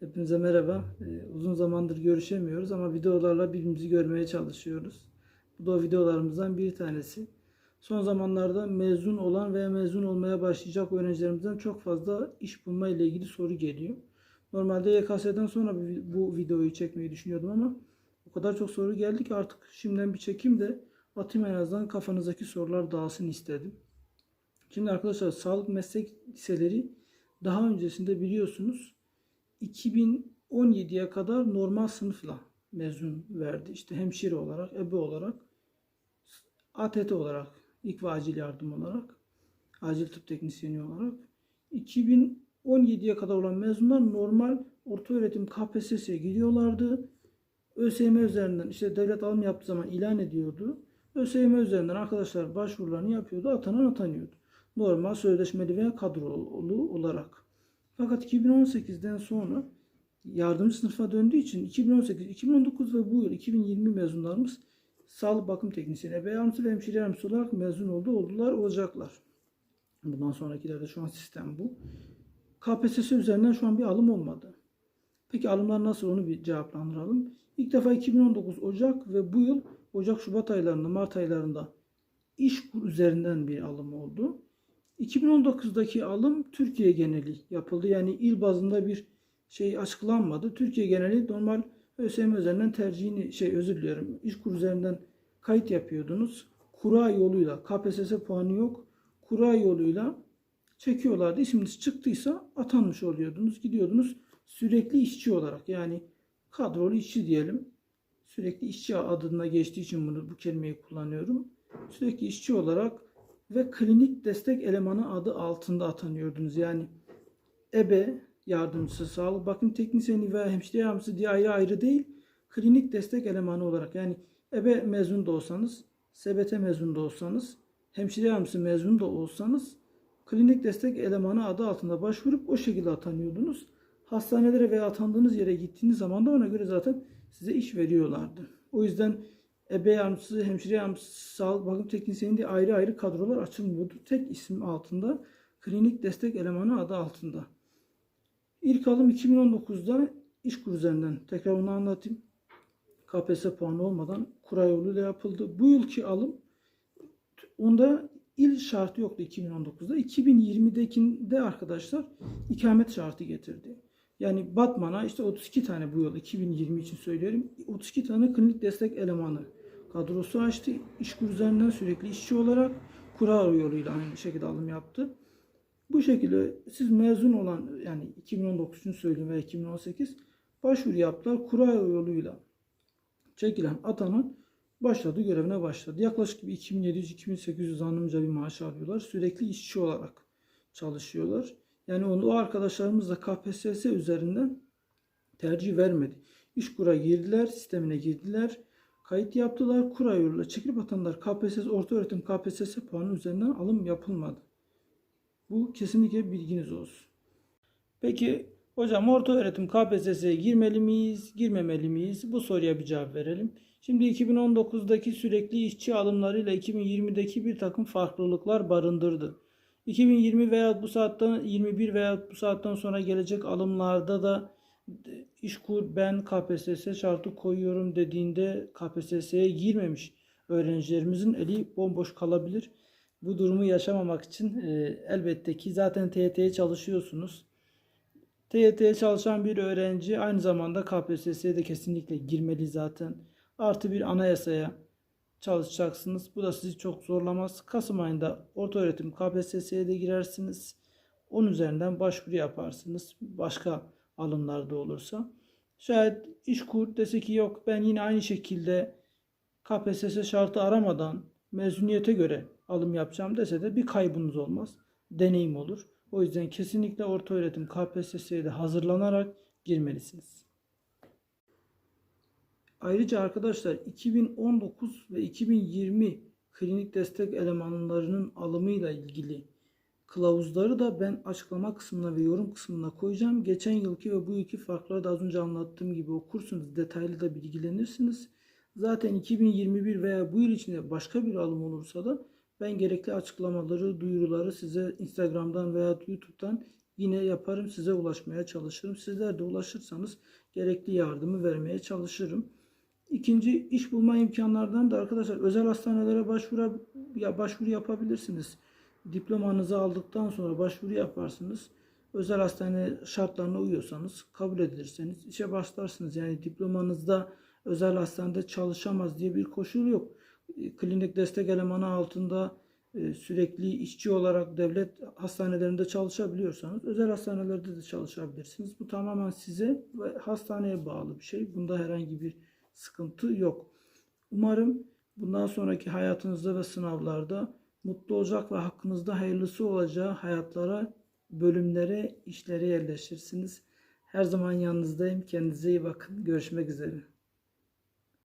Hepinize merhaba. Ee, uzun zamandır görüşemiyoruz ama videolarla birbirimizi görmeye çalışıyoruz. Bu da videolarımızdan bir tanesi. Son zamanlarda mezun olan veya mezun olmaya başlayacak öğrencilerimizden çok fazla iş bulma ile ilgili soru geliyor. Normalde YKS'den sonra bu- videoyu çekmeyi düşünüyordum ama o kadar çok soru geldi ki artık şimdiden bir çekeyim de atayım en azından kafanızdaki sorular dağılsın istedim. Şimdi arkadaşlar sağlık meslek liseleri daha öncesinde biliyorsunuz 2017'ye kadar normal sınıfla mezun verdi. İşte hemşire olarak, ebe olarak, ATT olarak, ilk ve acil yardım olarak, acil tıp teknisyeni olarak. 2017'ye kadar olan mezunlar normal orta öğretim KPSS'ye gidiyorlardı. ÖSYM üzerinden işte devlet alım yaptığı zaman ilan ediyordu. ÖSYM üzerinden arkadaşlar başvurularını yapıyordu. Atanan atanıyordu. Normal sözleşmeli veya kadrolu olarak. Fakat 2018'den sonra yardımcı sınıfa döndüğü için 2018, 2019 ve bu yıl 2020 mezunlarımız sağlık bakım teknisyeni, ebe yardımcısı ve hemşire yardımcısı olarak mezun oldu, oldular, olacaklar. Bundan sonrakilerde şu an sistem bu. KPSS üzerinden şu an bir alım olmadı. Peki alımlar nasıl onu bir cevaplandıralım. İlk defa 2019 Ocak ve bu yıl Ocak Şubat aylarında Mart aylarında İşkur üzerinden bir alım oldu. 2019'daki alım Türkiye geneli yapıldı. Yani il bazında bir şey açıklanmadı. Türkiye geneli normal ÖSYM üzerinden tercihini şey özür diliyorum. İşkur üzerinden kayıt yapıyordunuz. Kura yoluyla KPSS puanı yok. Kura yoluyla çekiyorlardı. İsminiz çıktıysa atanmış oluyordunuz. Gidiyordunuz sürekli işçi olarak yani kadrolu işçi diyelim. Sürekli işçi adına geçtiği için bunu bu kelimeyi kullanıyorum. Sürekli işçi olarak ve klinik destek elemanı adı altında atanıyordunuz. Yani ebe yardımcısı, sağlık bakım teknisyeni ve hemşire yardımcısı diye ayrı ayrı değil, klinik destek elemanı olarak yani ebe mezun da olsanız, SBT mezun da olsanız, hemşire yardımcısı mezun da olsanız klinik destek elemanı adı altında başvurup o şekilde atanıyordunuz. Hastanelere veya atandığınız yere gittiğiniz zaman da ona göre zaten size iş veriyorlardı. O yüzden ebe yardımcısı, hemşire yardımcısı, sağlık bakım teknisyeni diye ayrı ayrı kadrolar açılmıyordu. Tek isim altında klinik destek elemanı adı altında. İlk alım 2019'da İşkur üzerinden. Tekrar onu anlatayım. KPSS puanı olmadan kura yoluyla yapıldı. Bu yılki alım onda il şartı yoktu 2019'da. 2020'dekinde arkadaşlar ikamet şartı getirdi. Yani Batman'a işte 32 tane bu yıl 2020 için söylüyorum. 32 tane klinik destek elemanı kadrosu açtı. İşkur üzerinden sürekli işçi olarak kura yoluyla aynı şekilde alım yaptı. Bu şekilde siz mezun olan yani 2019 için söyleyeyim veya 2018 başvuru yaptılar. Kura yoluyla çekilen atanan başladı görevine başladı. Yaklaşık bir 2700-2800 anlamca bir maaş alıyorlar. Sürekli işçi olarak çalışıyorlar. Yani onu, o arkadaşlarımız da KPSS üzerinden tercih vermedi. İşkur'a girdiler, sistemine girdiler. Kayıt yaptılar. Kura yoluyla çekilip atanlar KPSS, orta öğretim KPSS puanı üzerinden alım yapılmadı. Bu kesinlikle bilginiz olsun. Peki hocam orta öğretim KPSS'ye girmeli miyiz, girmemeli miyiz? Bu soruya bir cevap verelim. Şimdi 2019'daki sürekli işçi alımlarıyla 2020'deki bir takım farklılıklar barındırdı. 2020 veya bu saatten 21 veya bu saatten sonra gelecek alımlarda da İşkur ben KPSS şartı koyuyorum dediğinde KPSS'ye girmemiş öğrencilerimizin eli bomboş kalabilir. Bu durumu yaşamamak için e, elbette ki zaten TYT'ye çalışıyorsunuz. TYT'ye çalışan bir öğrenci aynı zamanda KPSS'ye de kesinlikle girmeli zaten. Artı bir anayasaya çalışacaksınız. Bu da sizi çok zorlamaz. Kasım ayında ortaöğretim KPSS'ye de girersiniz. Onun üzerinden başvuru yaparsınız. Başka alımlarda olursa. Şayet işkur dese ki yok ben yine aynı şekilde KPSS şartı aramadan mezuniyete göre alım yapacağım dese de bir kaybınız olmaz. Deneyim olur. O yüzden kesinlikle ortaöğretim KPSS'ye de hazırlanarak girmelisiniz. Ayrıca arkadaşlar 2019 ve 2020 klinik destek elemanlarının alımıyla ilgili kılavuzları da ben açıklama kısmına ve yorum kısmına koyacağım. Geçen yılki ve bu yılki farkları da az önce anlattığım gibi okursunuz. Detaylı da bilgilenirsiniz. Zaten 2021 veya bu yıl içinde başka bir alım olursa da ben gerekli açıklamaları, duyuruları size Instagram'dan veya YouTube'dan yine yaparım size ulaşmaya çalışırım. Sizler de ulaşırsanız gerekli yardımı vermeye çalışırım. İkinci iş bulma imkanlarından da arkadaşlar özel hastanelere başvura ya başvuru yapabilirsiniz. Diplomanızı aldıktan sonra başvuru yaparsınız. Özel hastane şartlarına uyuyorsanız, kabul edilirseniz işe başlarsınız. Yani diplomanızda özel hastanede çalışamaz diye bir koşul yok. E, Klinik destek elemanı altında e, sürekli işçi olarak devlet hastanelerinde çalışabiliyorsanız özel hastanelerde de çalışabilirsiniz. Bu tamamen size ve hastaneye bağlı bir şey. Bunda herhangi bir sıkıntı yok. Umarım bundan sonraki hayatınızda ve sınavlarda mutlu olacak ve hakkınızda hayırlısı olacağı hayatlara, bölümlere, işlere yerleşirsiniz. Her zaman yanınızdayım. Kendinize iyi bakın. Görüşmek üzere.